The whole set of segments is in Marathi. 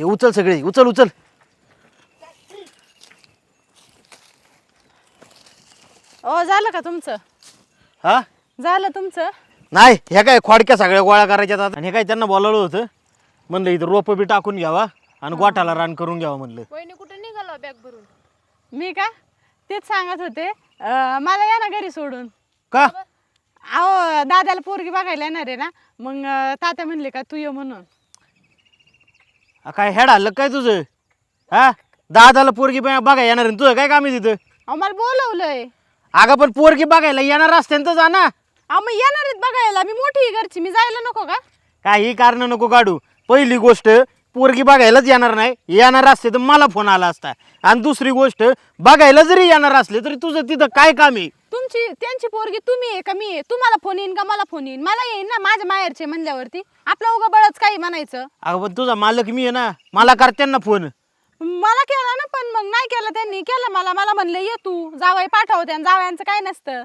हे उचल सगळे उचल उचल. ओ झालं का तुमचं? हा? झालं तुमचं? नाही हे काय खोडक्या सगळ्या गोळा करायच्यात आता. आणि हे काय त्यांना बोलावलं होतं? म्हणलं इथं रोपं बी टाकून घ्यावा आणि गोठाला रान करून घ्यावा म्हणलं. वहिनी कुठे निघाला बॅग भरून? मी का? तेच सांगत होते. अं, मला या ना घरी सोडून. का? अहो दादाला पोरगी बघायला येणार आहे ना? मग अं, तात्या म्हणले का तू ये म्हणून. आ, काय हेड हल्लं काय तुझं? हा? दादाला पोरगी बा- बघायला येणार आहे. तुझं काय काम आहे तिथं? मला बोलवलंय. अगं पण पोरगी बघायला येणार असते तर जा ना. मग येणार आहेत बघायला. मी मोठी आहे घरची. मी जायला नको का? काही कारण नको काढू पहिली गोष्ट पोरगी बघायलाच येणार नाही. येणार असते तर मला फोन आला असता. आणि दुसरी गोष्ट बघायला जरी येणार असले तरी तुझं तिथं काय काम आहे? तुमची त्यांची पोरगी तुम्ही आहे का मी आहे? तुम्हाला फोन येईन का मला फोन येईन? मला येईन ना माझ्या माहेरचे म्हणल्यावरती. आपलं उगा बळच काही म्हणायचं. अगं पण तुझा मालक मी आहे ना मला करते ना फोन मला केला ना पण मग नाही केलं त्यांनी. केलं मला मला म्हणलं ये तू जावाई पाठवते आणि जावयांचं काय नसतं.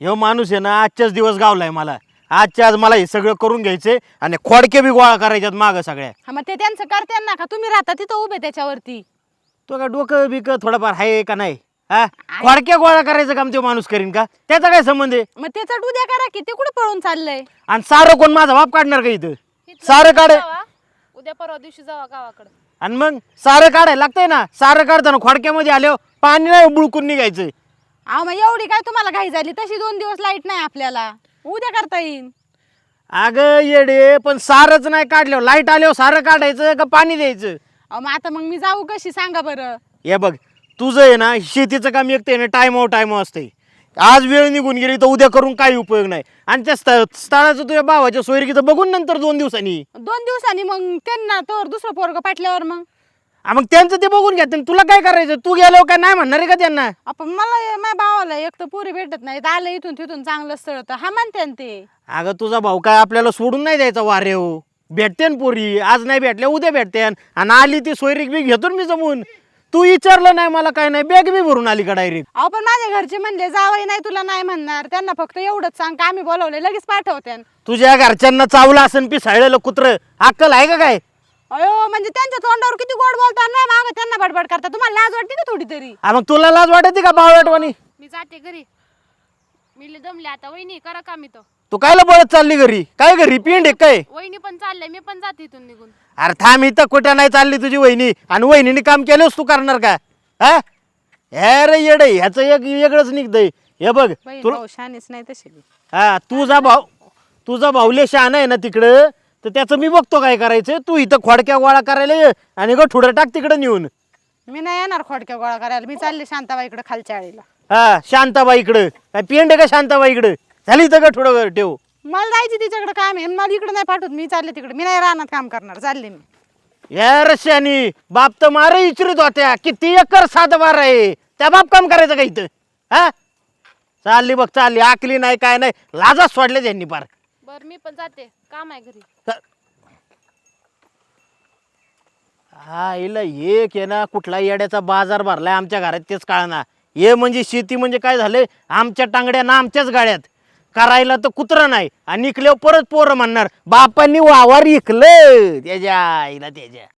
ह्यो माणूस आहे ना आजच्याच दिवस गावलाय मला. आजच्या आज मला हे सगळं करून घ्यायचे आणि खोडके बी गोळा करायच्यात मागं सगळ्या. हा मग ते त्यांचं करते ना का? तुम्ही राहता तिथं उभे त्याच्यावरती. तो का डोकं बिकं थोडंफार आहे का नाही? हा? खोडक्या गोळा करायचं काम तो माणूस करीन का? त्याचा काय संबंध आहे? मग त्याचा उद्या करा की ते कुठे पळून चाललंय? आणि सारं कोण माझा बाप काढणार का इथं? सारं काढ. जावा, उद्या परवा दिवशी जावा गावाकडे. आणि मग सारं काढायला लागतंय ना? सारं काढताना खोडक्यामध्ये आल्यावर पाणी नाही बुळकून निघायचं. अहो मग एवढी काय तुम्हाला घाई झाली? तशी दोन दिवस लाइट नाही आपल्याला. उद्या करता येईन. अगं येडे पण सारंच नाही काढल्यावर. लाइट आल्यावर सारं काढायचं का पाणी द्यायचं? अहो मग आता मग मी जाऊ कशी? सांगा बरं. हे बघ तुझं आहे ना शेतीचं काम एक ते ना टायमावर टायम असते आज वेळ निघून गेली तर उद्या करून काही उपयोग नाही. आणि त्या स्थ स्थळाचं तुझ्या भावाच्या सोयरीकीचं बघून नंतर दोन दिवसांनी. दोन दिवसांनी मग त्यांना तर दुसरं पोरग पाटल्यावर मग. मग त्यांचं ते बघून घ्या तुला काय करायचं? तू गेल्यावर काय नाही म्हणणार आहे का त्यांना? आपण मला माझ्या भावाला एक तर पुरी भेटत नाही आलं इथून तिथून चांगलं स्थळ तर हा म्हणते ना ते. अगं तुझा भाऊ काय आपल्याला सोडून नाही द्यायचा वारे हो भेटते ना पोरी आज नाही भेटल्या उद्या भेटते. आणि आली ती सोयरीक बी घेतो ना मी जमून. तू विचारलं नाही मला काय नाही बॅग बी भरून आली का डायरेक्ट अहो पण माझ्या घरचे म्हणले जावई नाही तुला नाही म्हणणार. त्यांना फक्त एवढंच सांग का आम्ही बोलवले लगेच पाठवते. तुझ्या घरच्यांना चावलं असन पिसाळलेलं कुत्र अक्कल आहे का काय? अयो म्हणजे त्यांच्या तोंडावर किती गोड बोलतात नाही माग त्यांना बडबड करता. तुम्हाला लाज वाटते का थोडी तरी? हा, मग तुला लाज वाटते का बावळटवानी मी जाते घरी. मी लय दमले आता वहिनी करा काम इथं. तू कायला बळत चालली घरी? काय घरी? पिंड आहे काय? वहिनी पण चाललंय मी पण जाते इथून निघून. अरे थांब इथं कुठं नाही चालली तुझी वहिनी. आणि वहिनीने काम केलंच तू करणार का? हा? हे रे येड ह्याचं एक वेगळंच निघतंय. हे बघ बाई, तुला भाऊ शानीच नाही तशी बी. हा तुझा भाऊ तुझा भाऊले शहाणा आहे ना तिकडं? तर त्याचं मी बघतो काय करायचं. तू इथं खोडक्या गोळा करायला ये आणि ग ठुडं टाक तिकडं नेऊन. मी नाही येणार खोडक्या गोळा करायला. मी चालले शांताबाईकडे खालच्या आळीला. हा शांताबाई इकडं. काय पेंड आहे का शांताबाई इकडं? झाली इथं ग ठुडं ठेव. मला जायची तिच्याकडे काम आहे. मला इकडे नाही पाठवत. मी चालले तिकडे. मी नाही राहणार काम करणार. चालले मी. या रश्यानी बाप तर मार इचरीत होत्या. किती एकर सात बार आहे? त्या बाप काम करायचं का इथं? हा? चालली बघ चालली. आकली नाही काय नाही. लाजाच सोडले त्यांनी पार. बर मी पण जाते. काम आहे घरी. हा. हिला एक आहे ना कुठला येड्याचा बाजार भरलाय आमच्या घरात तेच कळना. हे म्हणजे शेती म्हणजे काय झालंय? आमच्या टांगड्या ना आमच्याच गाड्यात. करायला तर कुत्रा नाही. आणि इकल्यावर परत पोरं म्हणणार बापांनी वावर इकलं त्याच्या आईला त्याच्या.